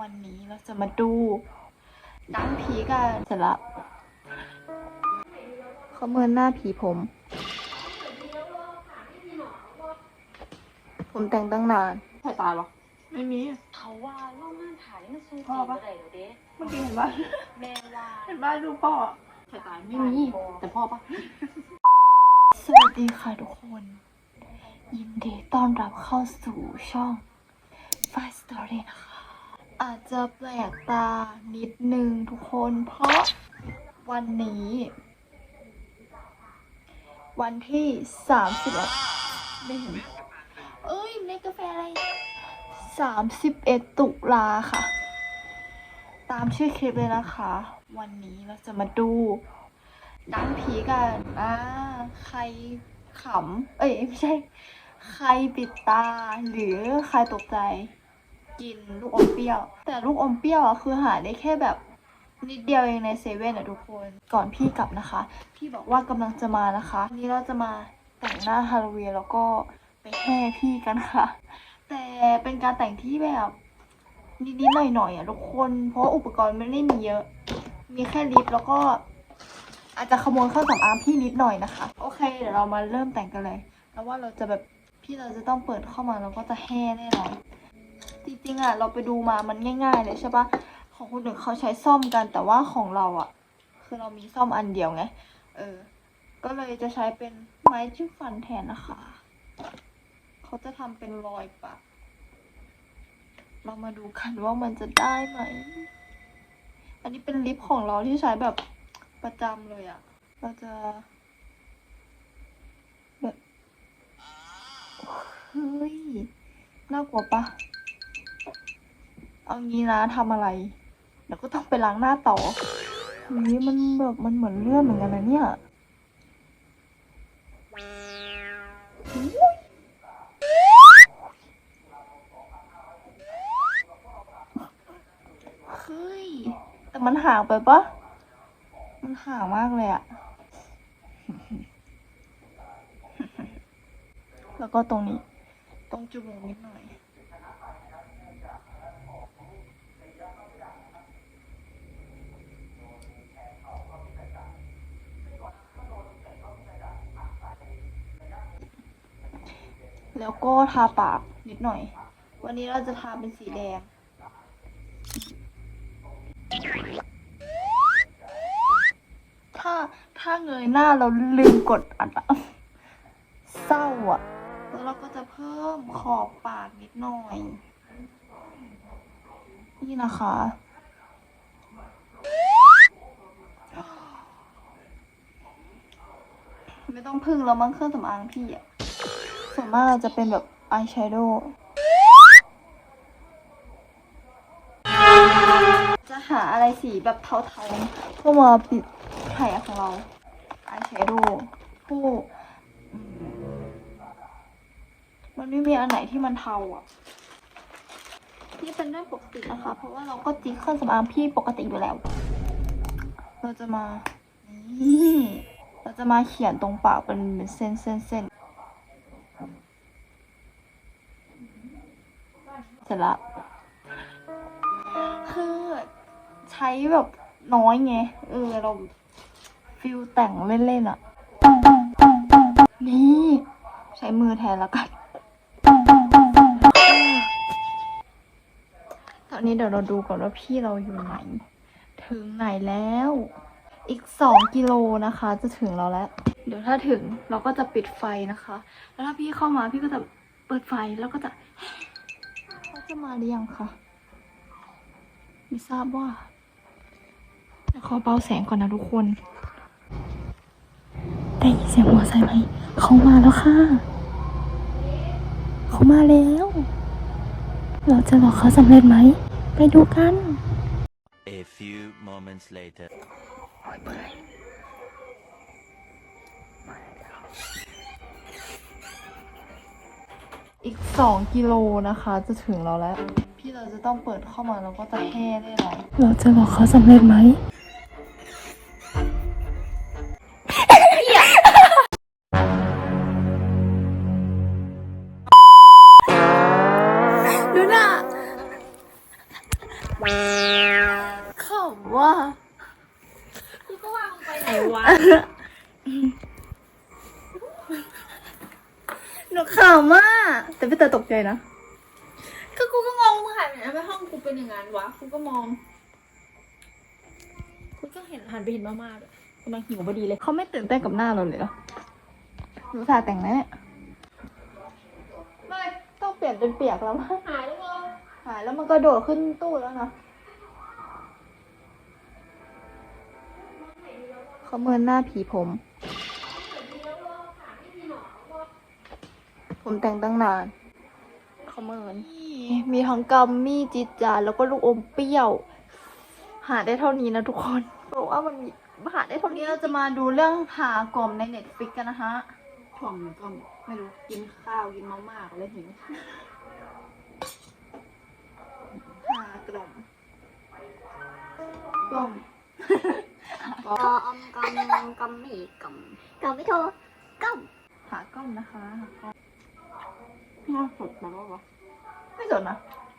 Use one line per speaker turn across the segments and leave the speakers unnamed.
วันนี้เราจะมาดูหนังผีกันเสร็จละเขาเมินหน้าผีผม ผมแต่งตั้งนานใครตายหรอ ไม่มี
เขาว่าโรงงานถ่ายมันสู้
พ่อปะ
ได้เดี๋ยวเด้
เมื่อกี้เห็นป่ะ
แม่ว่า
เห็นบ้านดูพ่อใครตายไม่มี แต่พ่อปะสวัสดีค่ะทุกคน ยินดีต้อนรับเข้าสู่ช่อง Five Story นะคะ อาจจะแปลกตานิดนึงทุกคนเพราะวันนี้ วันที่สามสิบเอ็ดไม่เห็นเอ้ยเมกาแฟอะไรสามสิบเอ็ดตุลาค่ะ ตามชื่อคลิปเลยนะคะ วันนี้เราจะมาดูหนังผีกันอ่าใครขำ เอ้ยไม่ใช่ ใครปิดตาหรือใครตกใจ กินลูกอมเปรี้ยว แต่ลูกอมเปรี้ยวอะคือหาได้แค่แบบนิดเดียวเองในเซเว่นอะทุกคนก่อนพี่กลับนะคะ พี่บอกว่ากำลังจะมานะคะวันนี้เราจะมาแต่งหน้าฮาโลวีนแล้วก็ไปแห่พี่กันค่ะ แต่เป็นการแต่งที่แบบนิดๆหน่อยๆอะทุกคน เพราะอุปกรณ์ไม่ได้มีเยอะ มีแค่ลิปแล้วก็ อาจจะขโมยเครื่องสำอางพี่นิดหน่อยนะคะ โอเค เดี๋ยวเรามาเริ่มแต่งกันเลย แล้วว่าเราจะแบบพี่เราจะต้องเปิดเข้ามาแล้วก็จะแห่แน่นอน ริงๆอะเราไปดูมามันง่ายๆเลยใช่ปะของคนอื่นเขาใช้ซ่อมกันแต่ว่าของเราอะ คือเรามีซ่อมอันเดียวไง เออ ก็เลยจะใช้เป็นไม้จิ้มฟันแทนนะคะ เขาจะทำเป็นรอยปะเรามาดูกันว่ามันจะได้ไหม อันนี้เป็นลิปของเราที่ใช้แบบประจำเลยอะเราจะแบบเฮ้ย น่ากลัวปะ เอางี้นะทำอะไรเดี๋ยวก็ต้องไปล้างหน้าต่อเฮ้ยมันแบบมันเหมือนเลือดเหมือนกันนะเนี่ยอุ๊ยเฮ้ยแต่มันห่างไปปะมันห่างมากเลยอะแล้วก็ตรงนี้ ตรงจมูกนิดหน่อย แล้วก็ทาปากนิดหน่อย วันนี้เราจะทาเป็นสีแดง ถ้าถ้าเงยหน้าเราลืมกดอัดเศร้าอะ แล้วเราก็จะเพิ่มขอบปากนิดหน่อย นี่นะคะไม่ต้องพึ่งแล้วมั้งเครื่องสำอางพี่อะ ส่วนมากเราจะเป็นแบบอายแชโดว์จะหาอะไรสีแบบเทาๆเพื่อมาปิดแผลของเราอายแชโดว์ผู้อืมมันไม่มีอันไหนที่มันเทาอะ นี่เป็นเรื่องปกตินะคะ เพราะว่าเราก็จิกเครื่องสำอางพี่ปกติอยู่แล้ว เราจะมา นี่ เราจะมาเขียนตรงปากเป็นเป็นเส้นเส้นเส้น เสร็จละคือใช้แบบน้อยไง เออเราฟิลแต่งเล่นๆอะนี่ใช้มือแทนแล้วกันตอนนี้เดี๋ยวเราดูก่อนว่าพี่เราอยู่ไหน ถึงไหนแล้ว อีกสองกิโลนะคะ จะถึงเราแล้ว เดี๋ยวถ้าถึงเราก็จะปิดไฟนะคะ แล้วถ้าพี่เข้ามาพี่ก็จะเปิดไฟแล้วก็จะ จะมาหรือยังคะไม่ทราบว่าเดี๋ยวขอเบาแสงก่อนนะทุกคนได้ยินเสียงมอไซค์ไหมเขามาแล้วค่ะ เขามาแล้ว เราจะหลอกเขาสำเร็จไหม ไปดูกัน
A few moments later.
อีกสอ งกิโลนะคะ จะถึงเราแล้ว พี่เราจะต้องเปิดเข้ามาแล้วก็จะแห่ได้หรอเราจะบอกเขาสำเร็จไหม หนูขำมากแต่พี่เตอตกใจนะ
ก็กูก็งงมึงหายไปไหนไปห้องกูเป็นอย่างนั้นวะกูก็มองกูก็เห็นหันไปเห็นมาม่าด้วยกำลังหิวพอดีเลย
เขาไม่ตื่นเต้นกับหน้าเราเลยเหรอหนูทาแต่งหนะเนี่ยไม่ต้องเปลี่ยนเป็นเปียกแล้วมั้ง
หายแล้วเหรอ
หายแล้วมันก็โดดขึ้นตู้แล้วนะเขาเมินหน้าผีผม ผมแต่งตั้งนานเขาเมินมีทั้งกัมมี่จิจาแล้วก็ลูกอมเปรี้ยว หาได้เท่านี้นะทุกคนบอกว่ามันมีหาได้เท่านี้เราจะมาดูเรื่องหากล่อมในเน็ตฟิกกันนะฮะ
ช่วงนี้ก็ไม่รู้กินข้าวกินมาม่าแล้วหิว
หากล่อมกล่อม
ก็อมกำกำไม่กำกำไม่โทรก
หากล่อมนะคะหากล่อมำ
น่าสดนะวะ
ไม่สนนะ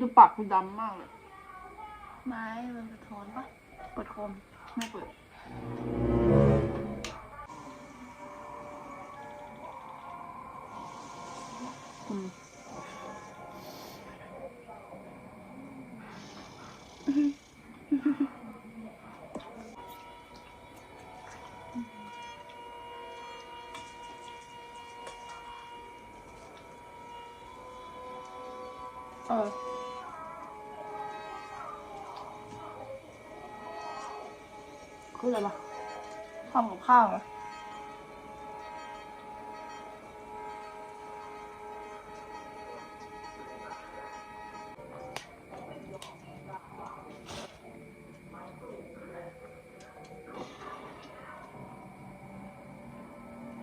ดูปากกูดำมากเลย
ไม้มันสะท้อนปะกดโคม
ไม่เปิด
เออคืออะไรปะทำกับข้าวเหรอ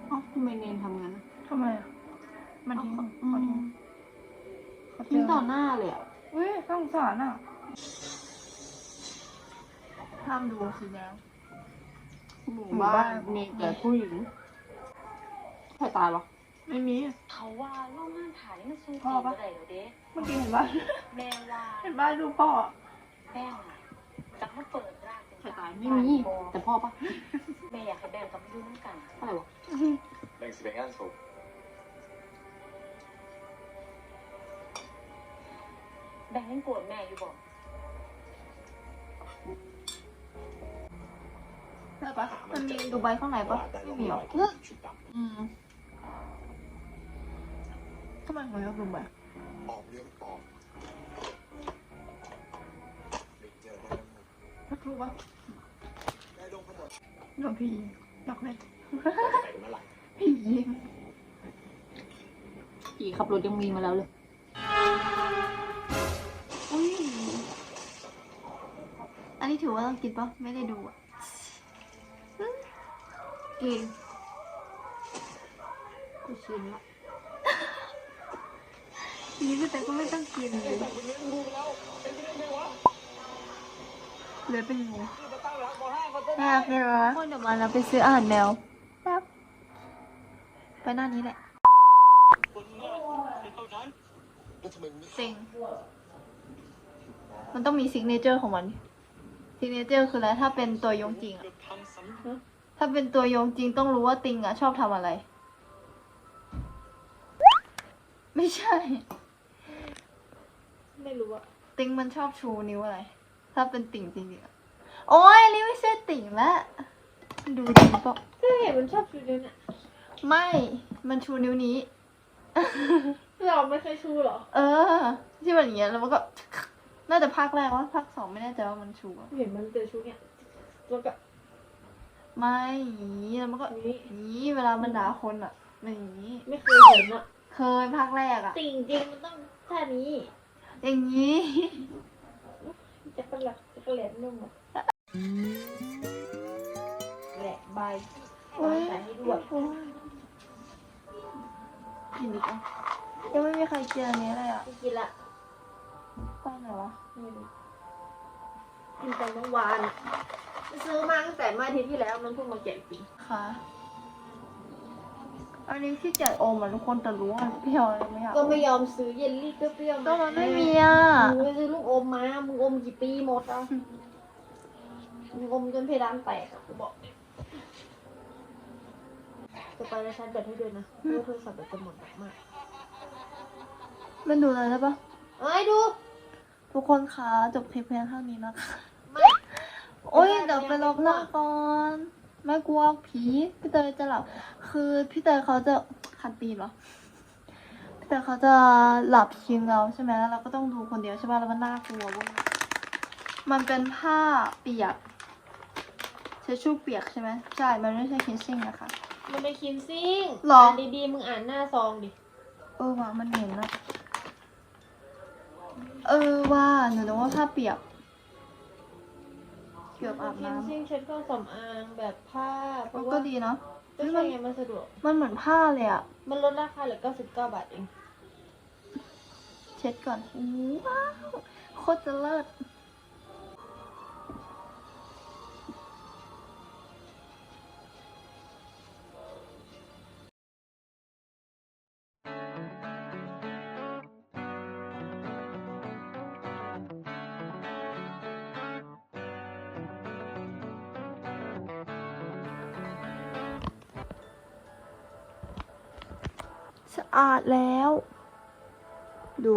เอ้าทำไมเนนทำงั้นอะ
ทำไมอะมันทิ้ง
อืม
เขาทิ้งเขา
ทิ้ง ต่อ
เจ
หน้าเลยอะ
อุ้ยสงสารอะห้ามดูสีแดง
หมู่
หมู่
บ้า
บ้านน
มีแต่ผู้หญิงใครตายวะ
ไม่มี
เขาว่าโรงงานถ่ายนี่มันสู้
พ่อปะ
อะไรเหรอเด้
เมื่อกี้เห็นบ้าน
แม่ว่า
เห็นบ้านดูพ่อ
แป้งอะจะมาเปิดร้านเป็น
ใครตายไม่มีแต่พ่อปะ
แม่อยากให้แบ่งกับยูน้ำกัน
อะไรวะ
แบ่งสิบแบ่งงานศพ
แบ่งยังโกรธแม่อยู่บอก
ใช่ปะมันมีดูใบข้างในปะไม่มีหรอ
ชุดดำ
อืมทำไมเขายกดูใบ
ออกเรื่องปอกเด็กเจอได้แล้ว
พักรู้ปะ
ได้ลงขนม
หลวงพี่ดอกเล็ก
ใส่เมื่อไหร่
พี่ยิง
ขี่ขับรถยังมีมาแล้วเลย
นนี้ถือว่าต้องกินปะไม่ได้ดูอะ
กินกูชินละ
นี่แต่ก็ไม่ต้องกินเลยเหลือเป็นงูน่ารักเลยวะคนเดี๋ยวมาเราไปซื้ออาหารแมวแป๊บไปหน้านี้แหละ
แล้วทำไมไม่
เซ็งมันต้องมีซิกเนเจอร์ของมัน ซิกเนเจอร์คืออะไรถ้าเป็นตัวยงจริงอะถ้าเป็นตัวยงจริงต้องรู้ว่าติงอะชอบทำอะไร ไม่ใช่
ไม่รู้อะ
ติงมันชอบชูนิ้วอะไร ถ้าเป็นติ่งจริงๆอะโอ้ยนี่ไม่ใช่ติ่งละดูจริงปะ
ก็เห็นมันชอบชูนิ้วเนี่ย
ไม่ มันชูนิ้วนี้
เราไม่เคยชูหรอ
เออ ที่มันอย่างเงี้ยแล้วมันก็ น่าจะภาคแรกว่าภาคสองไม่แน่ใจว่ามันชูอะ
เห็นมันแต่ชูเนี่ยแล้วก็
ไม่อย่างงี้แล้วมันก็
นี่
อย่างงี้เวลามันด่าคนอะมันอย่างงี้
ไม่เคยเห็นอะ
เคยภาคแรกอะ
จริงจริงๆมันต้องท่านี้
อย่างงี้
จะกระหลักจะกระแหลมนุ่มอะแหละใบ
โอ้ย
ใส่ให้ด้วย
โอ้ยกินดีกว่ายังไม่มีใครกินอันนี้เลยอะ
ไม่กินละ
ป้าไหนวะ
ไม่รู้กินแต่เมื่อวานอะซื้อมาตั้งแต่เมื่ออาทิตย์ที่แล้วมันเพิ่งมาแกะกิน
ค่ะ อันนี้ที่เกียจอมอะทุกคนแต่รู้ว่าพี่เอาอะไรไม่อยาก
ก็ไม่ยอมซื้อเยลลี่เปรี้ยวๆ
ก็มันไม่มีอะ
มึงไปซื้อลูกอมมา มึงอมกี่ปีหมดอะมึงอมจนเพดานแตกอะกูบอกจะไปแล้วชาร์จแบตให้ด้วยนะเพราะว่าโทรศัพท์แบตจะหมดมาก
มันดูเลยได้ปะ
เอ้ยดู
ทุกคนคะจบคลิปเพียงเท่านี้นะคะ
ไม่
โอ้ย
ไม่ได้
เดี๋ยวไปลบหน้าก่อนไม่กลัวผีพี่เตยจะหลับ คือพี่เตยเขาจะขันตีนเหรอพี่เตยเขาจะหลับคิงเราใช่ไหมแล้วเราก็ต้องดูคนเดียวใช่ป่ะแล้วมันน่ากลัวเว้ยมันเป็นผ้าเปียกเชดชู่เปียกใช่ไหมใช่มันไม่ใช่คินซิ่งนะคะ
มันเป็นคินซิ่ง
หรอ
อ่านดีๆมึงอ่านหน้าซองดิ
เออว่ะมันเห็นนะ เออว่าหนูนึกว่าผ้าเปียก เกือบอาบ
คิน
น้ำ
ซิ่งเช็ดเครื่องสำอางแบบผ้า เพ
มัน
ราะ
ก็
ว่า
ดีเนาะ
ก็ใช่ไงมันสะดวก
มันเหมือนผ้าเลยอะ
มันลดราคาเหลือ99 บาทเอง
เช็ดก่อนอู้ว้าวโคตรจะเลิศ สะอาดแล้ว ดู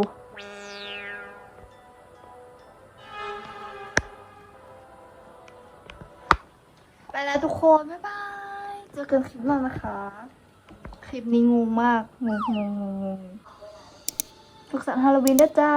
ไปแล้วทุกคน บ๊ายบาย เจอกันคลิปหน้านะคะ คลิปนี้งงมาก งงงงงงงสุขสันต์ฮาโลวีนด้วยจ้า